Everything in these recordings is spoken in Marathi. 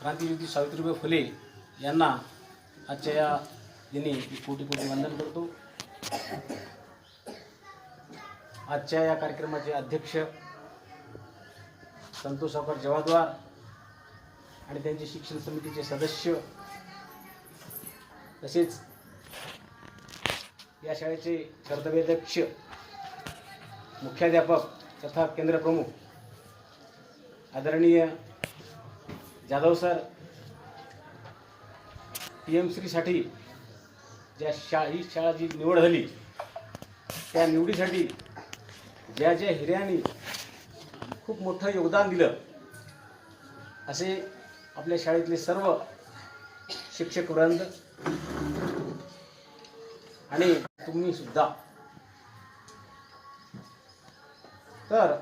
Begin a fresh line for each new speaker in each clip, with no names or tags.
क्रांतिज्योती सावित्रीबाई फुले यांना आजच्या या दिनी मी कोटी कोटी वंदन करतो. आजच्या या कार्यक्रमाचे अध्यक्ष संतोष सावकार जवाद्वार आणि त्यांचे शिक्षण समितीचे सदस्य तसेच या शाळेचे कर्तव्याध्यक्ष मुख्याध्यापक तथा केंद्रप्रमुख आदरणीय जाधव सर टी एम सीसाठी ज्या शा ही शाळा जी निवड झाली त्या निवडीसाठी ज्या ज्या हिऱ्यांनी खूप मोठं योगदान दिलं असे आपल्या शाळेतले सर्व शिक्षक वृंद आणि तुम्ही सुद्धा. तर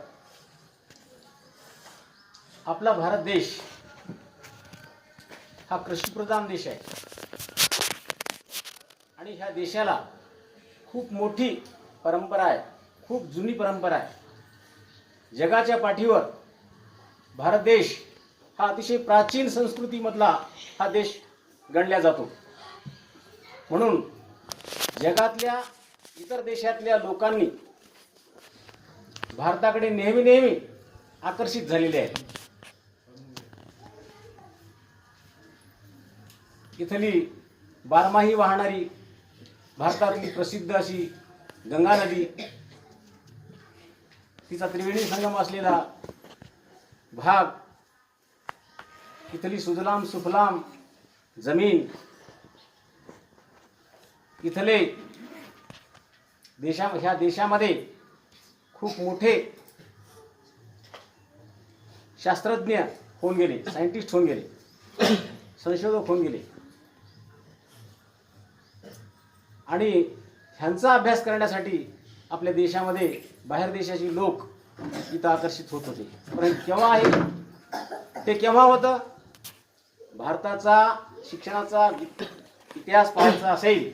आपला भारत देश हा कृषीप्रधान देश आहे. आणि ह्या देशाला खूप मोठी परंपरा आहे खूप जुनी परंपरा आहे. जगाच्या पाठीवर भारत देश हा अतिशय प्राचीन संस्कृतीमधला हा देश गणला जातो. म्हणून जगातल्या इतर देशातल्या लोकांनी भारताकडे नेहमी नेहमी आकर्षित झालेले आहेत. इथली बारमाही वाहणारी भारतातली प्रसिद्ध अशी गंगा नदी तिचा त्रिवेणी संगम असलेला भाग इथली सुजलाम सुफलाम जमीन इथले देशा ह्या देशामध्ये खूप मोठे शास्त्रज्ञ होऊन गेले सायंटिस्ट होऊन गेले संशोधक होऊन गेले. आणि ह्यांचा अभ्यास करण्यासाठी आपल्या देशामध्ये बाहेर देशाची लोक इथं आकर्षित होत होते. पण केव्हा आहे? ते केव्हा होतं? भारताचा शिक्षणाचा इतिहास पाहायचा असेल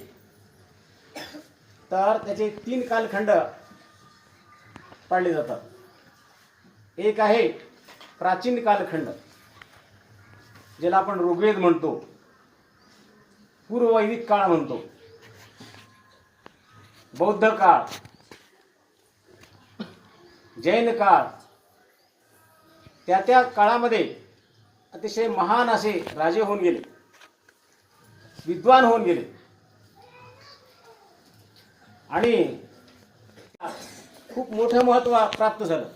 तर त्याचे तीन कालखंड पाळले जातात. एक आहे प्राचीन कालखंड ज्याला आपण ऋग्वेद म्हणतो पूर्ववैदिक काळ म्हणतो. बौद्ध काळ जैन काळ त्या त्या काळामध्ये अतिशय महान असे राजे होऊन गेले विद्वान होऊन गेले. आणि खूप मोठं महत्त्व प्राप्त झालं.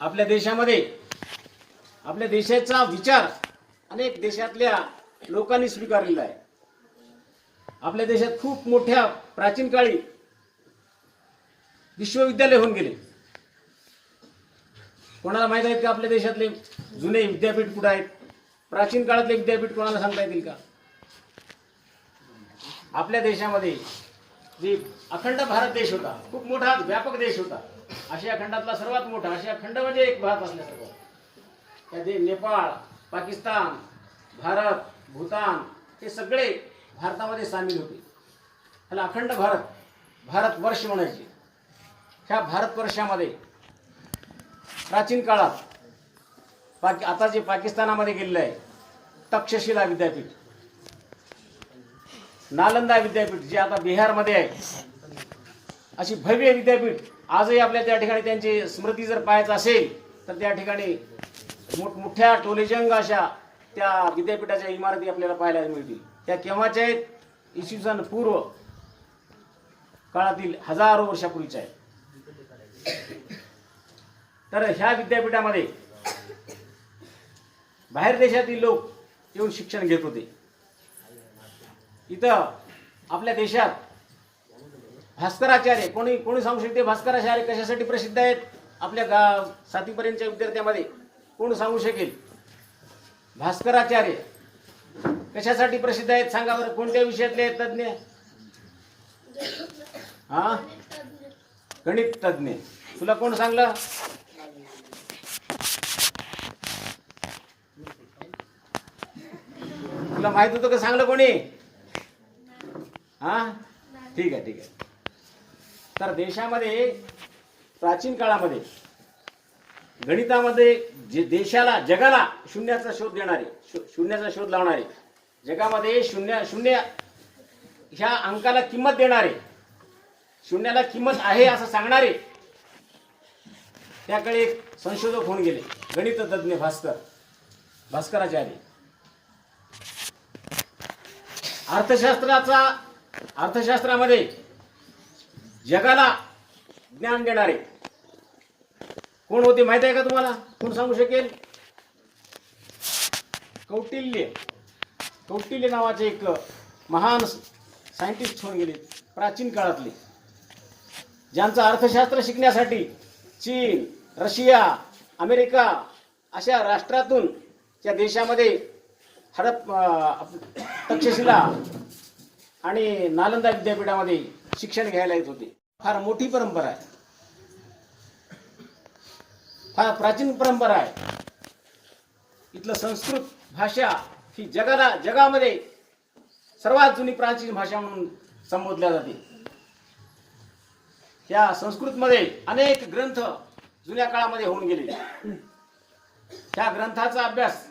आपल्या देशामध्ये आपल्या देशाचा विचार अनेक देशातल्या लोकांनी स्वीकारलेला आहे. आपल्या देशात खूप मोठ्या प्राचीन काळी विश्वविद्यालय होऊन गेले. कोणाला माहीत आहेत का आपल्या देशातले जुने विद्यापीठ कुठं आहेत? प्राचीन काळातले विद्यापीठ कोणाला सांगता येतील का? आपल्या देशामध्ये जे अखंड भारत देश होता खूप मोठा व्यापक देश होता आशिया खंडातला सर्वात मोठा आशिया खंड म्हणजे एक भारत असल्यासारखं त्याचे नेपाळ पाकिस्तान भारत भूतान हे सगळे भारतामध्ये सामील होते. त्याला अखंड भारत भारत वर्ष म्हणायचे. ह्या भारतवर्षामध्ये प्राचीन काळात पाकि आता जे पाकिस्तानामध्ये गेलेलं आहे तक्षशिला विद्यापीठ नालंदा विद्यापीठ जे आता बिहारमध्ये आहे अशी भव्य विद्यापीठ आजही आपल्या त्या ठिकाणी त्यांची स्मृती जर पाहायचं असेल तर त्या ठिकाणी मोठमोठ्या टोलेजंग अशा त्या विद्यापीठाच्या इमारती आपल्याला पाहायला मिळतील. त्या केव्हाच्या आहेत? इसवी सन पूर्व काळातील हजारो वर्षापूर्वीच्या आहेत. तर ह्या विद्यापीठामध्ये बाहेर देशातील लोक येऊन शिक्षण घेत होते. इथं आपल्या देशात भास्कराचार्य कोणी कोणी सांगू शकते? भास्कराचार्य कशासाठी प्रसिद्ध आहेत? आपल्या गा साथीपर्यंतच्या विद्यार्थ्यामध्ये कोण सांगू शकेल? भास्कराचार्य. कशासाठी प्रसिद्ध आहेत? सांगा बरं कोणत्या विषयातले आहेत तज्ज्ञ? हा? गणित तज्ज्ञ. तुला कोण सांगलं? तुला माहीत होतं का सांगलं कोणी? हा? ठीक आहे ठीक आहे. तर देशामध्ये प्राचीन काळामध्ये गणितामध्ये जे देशाला जगाला शून्याचा शोध देणारे शून्याचा शोध लावणारे जगामध्ये शून्य शून्य ह्या अंकाला किंमत देणारे शून्याला किंमत आहे असं सांगणारे त्याकडे एक संशोधक होऊन गेले गणित तज्ज्ञ भास्कर भास्कराचार्य. अर्थशास्त्राचा अर्थशास्त्रामध्ये जगाला ज्ञान देणारे कोण होते माहिती आहे का तुम्हाला? कोण सांगू शकेल? कौटिल्य. कौटिल्य नावाचे एक महान सायंटिस्ट होऊन गेले प्राचीन काळातले. ज्यांचं अर्थशास्त्र शिकण्यासाठी चीन रशिया अमेरिका अशा राष्ट्रातून त्या देशामध्ये हडप तक्षशिला आणि नालंदा विद्यापीठामध्ये शिक्षण घ्यायला येत होते. फार मोठी परंपरा आहे. फार प्राचीन परंपरा आहे. इथलं संस्कृत भाषा ही जगाला जगामध्ये सर्वात जुनी प्राचीन भाषा म्हणून संबोधल्या जाते. या संस्कृतमध्ये अनेक ग्रंथ जुन्या काळामध्ये होऊन गेले. त्या ग्रंथाचा अभ्यास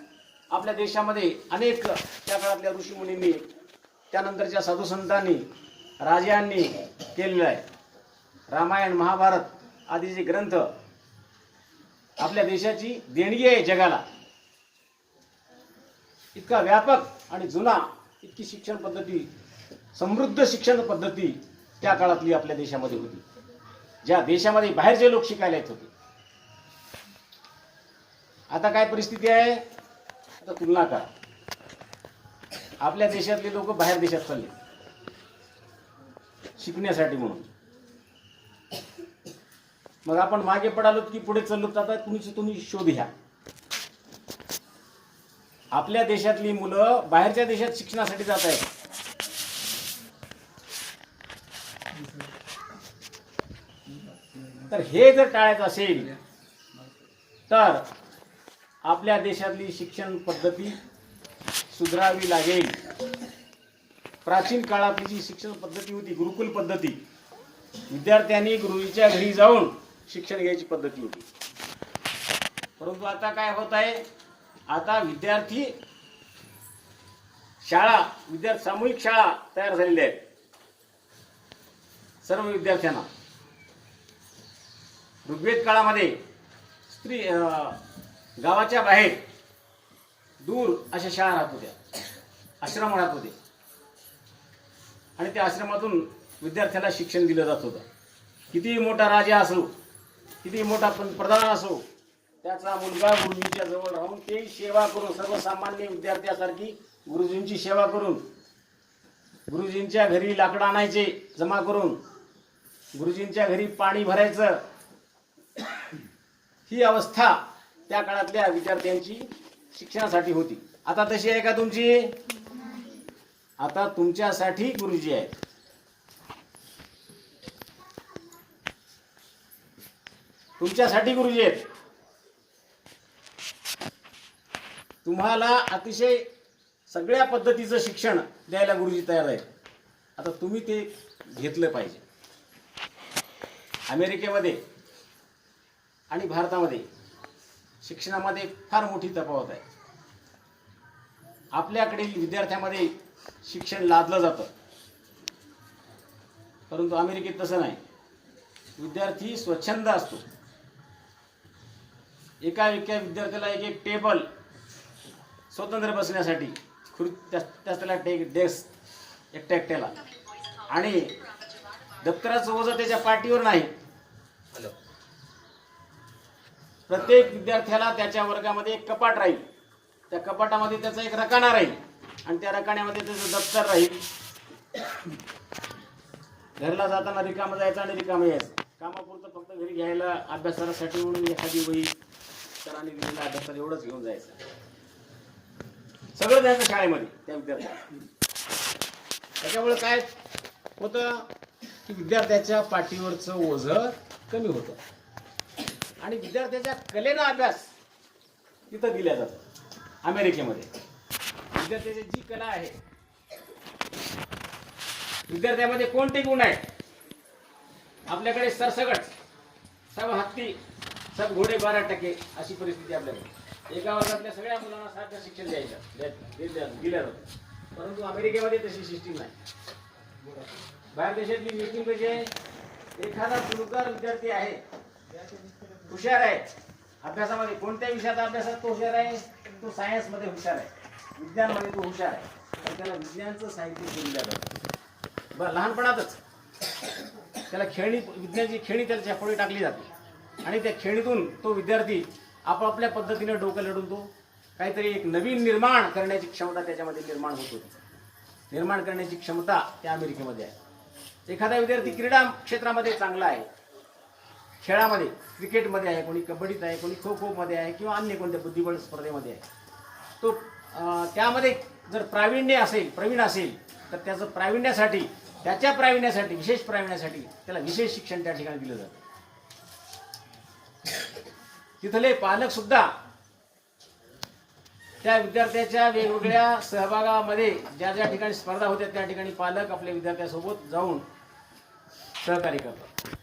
आपल्या देशामध्ये अनेक त्या काळातल्या ऋषीमुनींनी त्यानंतरच्या साधुसंतांनी राजांनी केलेलं आहे. रामायण महाभारत आदीचे ग्रंथ आपल्या देशाची देणगी आहे जगाला. इतका व्यापक आणि जुना इतकी शिक्षण पद्धती समृद्ध शिक्षण पद्धती त्या काळातली आपल्या देशामध्ये होती. ज्या देशामध्ये बाहेरचे लोक शिकायला येत होते. आता काय परिस्थिती आहे? आता तुलना करा. आपल्या देशातले लोक बाहेर देशात चालले. शिकण्यासाठी म्हणून. मग आपण मागे पडालो की पुढे चाललो तर आता तुम्ही तुम्ही शोध घ्या. आपल्या देशातली मुलं बाहेरच्या देशात शिक्षणासाठी जात आहेत. तर हे जर टाळायचं असेल तर आपल्या देशातली शिक्षण पद्धती सुधारावी लागेल. प्राचीन काळातली जी शिक्षण पद्धती होती गुरुकुल पद्धती विद्यार्थ्यांनी गुरुजीच्या घरी जाऊन शिक्षण घ्यायची पद्धती होती. परंतु आता काय होत आहे? आता विद्यार्थी शाळा विद्यार्थी सामूहिक शाळा तयार झालेल्या आहेत. सर्व विद्यार्थ्यांना. ऋग्वेद काळामध्ये स्त्री अं, गावाच्या बाहेर दूर अशा शाळा राहत होत्या. आश्रम राहत होते. आणि त्या आश्रमातून विद्यार्थ्याला शिक्षण दिलं जात होतं. कितीही मोठा राजा असो कितीही मोठा पंतप्रधान असो त्याचा मुलगा गुरुजींच्या जवळ राहून ते सेवा करून सर्वसामान्य विद्यार्थ्यासारखी गुरुजींची सेवा करून गुरुजींच्या घरी लाकडं आणायचे जमा करून गुरुजींच्या घरी पाणी भरायचं. ही अवस्था त्या काळातल्या विद्यार्थ्यांची शिक्षणासाठी होती. आता तशी आहे का तुमची? आता तुमच्यासाठी गुरुजी आहेत. तुमच्यासाठी गुरुजी आहेत. तुम्हाला अतिशय सगळ्या पद्धतीचं शिक्षण द्यायला गुरुजी तयार आहेत. आता तुम्ही ते घेतलं पाहिजे. अमेरिकेमध्ये आणि भारतामध्ये शिक्षणामध्ये फार मोठी तफावत आहे. आपल्याकडील विद्यार्थ्यामध्ये शिक्षण लादलं जातं. परंतु अमेरिकेत तसं नाही. विद्यार्थी स्वच्छंद असतो. एका एका विद्यार्थ्याला एक एक टेबल स्वतंत्र बसण्यासाठी खुर् त्याला टे डेस्क एकट्या एकट्याला. आणि दप्तराचं ओझं त्याच्या पाठीवर नाही. प्रत्येक विद्यार्थ्याला त्याच्या वर्गामध्ये एक कपाट राहील. त्या कपाटामध्ये त्याचा एक रकाना राहील. आणि त्या रकान्यामध्ये त्याचं दप्तर राहील. घरला जाताना रिकामं जायचं आणि रिकामं यायचं. कामापुरतं फक्त घरी घ्यायला अभ्यासासाठी म्हणून एखादी वही सरांनी दिलेला अभ्यासाला एवढंच घेऊन जायचं. सगळं द्यायचं शाळेमध्ये. त्या विद्यार्थ्याला. त्याच्यामुळे काय होतं? की विद्यार्थ्याच्या पाठीवरचं ओझं कमी होतं. आणि विद्यार्थ्याच्या कलेचा अभ्यास तिथं दिल्या जातो अमेरिकेमध्ये. विद्यार्थ्याची जी कला आहे विद्यार्थ्यामध्ये कोणते गुण आहेत? आपल्याकडे सरसगट सर्व हत्ती सब घोडे बारा टक्के अशी परिस्थिती आपल्याकडे एका वर्गातल्या सगळ्या मुलांना सारखं शिक्षण द्यायचं. द्या- दिलं दिलं जातं परंतु अमेरिकेमध्ये तशी सिस्टीम नाही. बाहेर देशातली मिटिंग कशी आहे एखादा तुलुकार विद्यार्थी आहे. हुशार आहे. अभ्यासामध्ये कोणत्या विषयात अभ्यासात तो हुशार आहे तो सायन्समध्ये हुशार आहे. विज्ञानमध्ये तो हुशार आहे. तर त्याला विज्ञानचं साहित्य दिलं जातं बरं लहानपणातच त्याला खेळणी विज्ञानची खेळणी त्याच्या पुढे टाकली जाते. आणि त्या खेळणीतून तो विद्यार्थी आपापल्या पद्धतीने डोकं लढून तो काहीतरी एक नवीन निर्माण करण्याची क्षमता त्याच्यामध्ये निर्माण होत. होती निर्माण करण्याची क्षमता त्या अमेरिकेमध्ये आहे. एखादा विद्यार्थी क्रीडा क्षेत्रामध्ये चांगला आहे. खेळामध्ये क्रिकेटमध्ये आहे कोणी कबड्डीत आहे कोणी खो खोमध्ये आहे किंवा अन्य कोणत्या बुद्धिबळ स्पर्धेमध्ये आहे. तो त्यामध्ये जर प्रावीण्य असेल प्रवीण असेल तर त्याचं प्रावीण्यासाठी त्याच्या प्रावीण्यासाठी विशेष प्रावीण्यासाठी त्याला विशेष शिक्षण त्या ठिकाणी दिलं जातं. तिथले पालक सुद्धा. त्या विद्यार्थ्याच्या वेगवेगळ्या सहभागामध्ये ज्या ज्या ठिकाणी स्पर्धा होत्या त्या ठिकाणी पालक आपल्या विद्यार्थ्यासोबत जाऊन सहकार्य करतात.